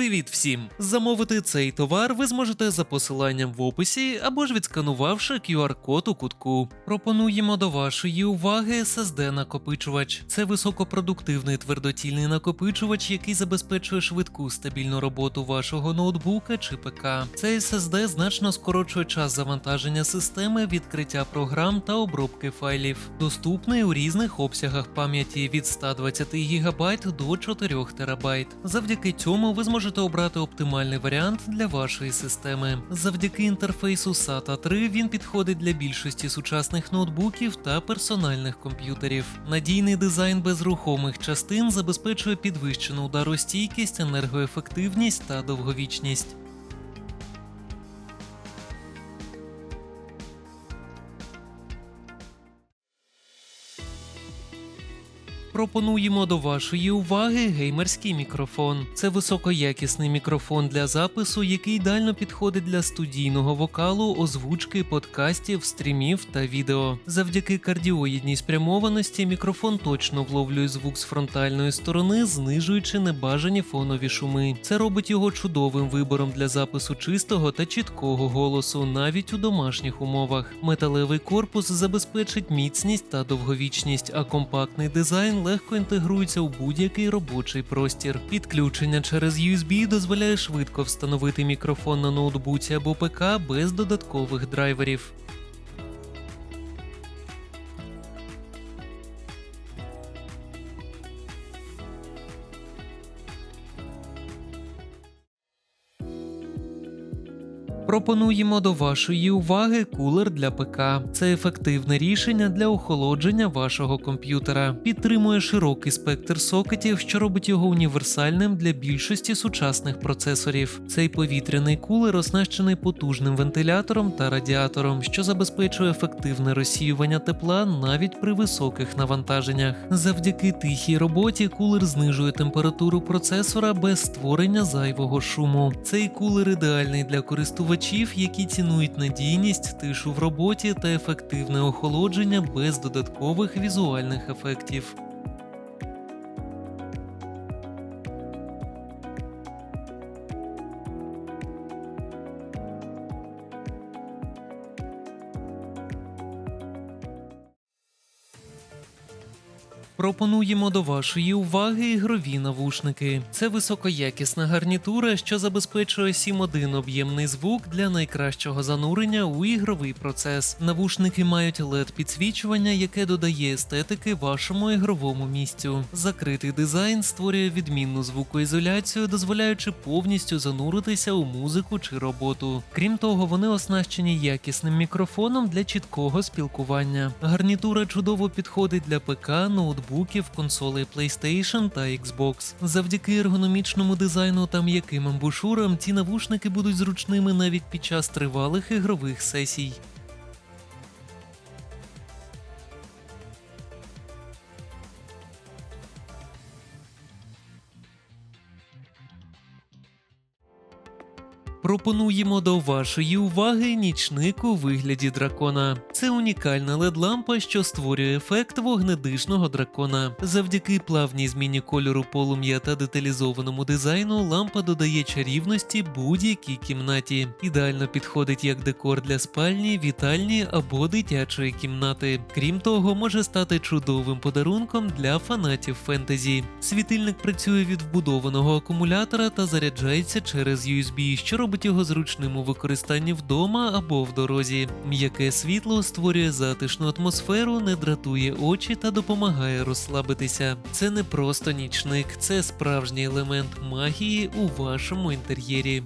Привіт всім! Замовити цей товар ви зможете за посиланням в описі або ж відсканувавши QR-код у кутку. Пропонуємо до вашої уваги SSD накопичувач. Це високопродуктивний твердотільний накопичувач, який забезпечує швидку стабільну роботу вашого ноутбука чи ПК. Цей SSD значно скорочує час завантаження системи, відкриття програм та обробки файлів. Доступний у різних обсягах пам'яті від 120 ГБ до 4 ТБ. Завдяки цьому ви зможете обрати оптимальний варіант для вашої системи. Завдяки інтерфейсу SATA 3 він підходить для більшості сучасних ноутбуків та персональних комп'ютерів. Надійний дизайн без рухомих частин забезпечує підвищену ударостійкість, енергоефективність та довговічність. Пропонуємо до вашої уваги геймерський мікрофон. Це високоякісний мікрофон для запису, який ідеально підходить для студійного вокалу, озвучки, подкастів, стрімів та відео. Завдяки кардіоїдній спрямованості мікрофон точно вловлює звук з фронтальної сторони, знижуючи небажані фонові шуми. Це робить його чудовим вибором для запису чистого та чіткого голосу, навіть у домашніх умовах. Металевий корпус забезпечить міцність та довговічність, а компактний дизайн легко інтегрується у будь-який робочий простір. Підключення через USB дозволяє швидко встановити мікрофон на ноутбуці або ПК без додаткових драйверів. Пропонуємо до вашої уваги кулер для ПК. Це ефективне рішення для охолодження вашого комп'ютера. Підтримує широкий спектр сокетів, що робить його універсальним для більшості сучасних процесорів. Цей повітряний кулер оснащений потужним вентилятором та радіатором, що забезпечує ефективне розсіювання тепла навіть при високих навантаженнях. Завдяки тихій роботі кулер знижує температуру процесора без створення зайвого шуму. Цей кулер ідеальний для користувачів, які цінують надійність, тишу в роботі та ефективне охолодження без додаткових візуальних ефектів. Пропонуємо до вашої уваги ігрові навушники. Це високоякісна гарнітура, що забезпечує 7.1 об'ємний звук для найкращого занурення у ігровий процес. Навушники мають led підсвічування, яке додає естетики вашому ігровому місцю. Закритий дизайн створює відмінну звукоізоляцію, дозволяючи повністю зануритися у музику чи роботу. Крім того, вони оснащені якісним мікрофоном для чіткого спілкування. Гарнітура чудово підходить для ПК, ноутбуків, консолей PlayStation та Xbox. Завдяки ергономічному дизайну та м'яким амбушурам ці навушники будуть зручними навіть під час тривалих ігрових сесій. Пропонуємо до вашої уваги нічник у вигляді дракона. Це унікальна LED-лампа, що створює ефект вогнедишного дракона. Завдяки плавній зміні кольору полум'я та деталізованому дизайну лампа додає чарівності будь-якій кімнаті. Ідеально підходить як декор для спальні, вітальні або дитячої кімнати. Крім того, може стати чудовим подарунком для фанатів фентезі. Світильник працює від вбудованого акумулятора та заряджається через USB, що робить його зручним у використанні вдома або в дорозі. М'яке світло створює затишну атмосферу, не дратує очі та допомагає розслабитися. Це не просто нічник, це справжній елемент магії у вашому інтер'єрі.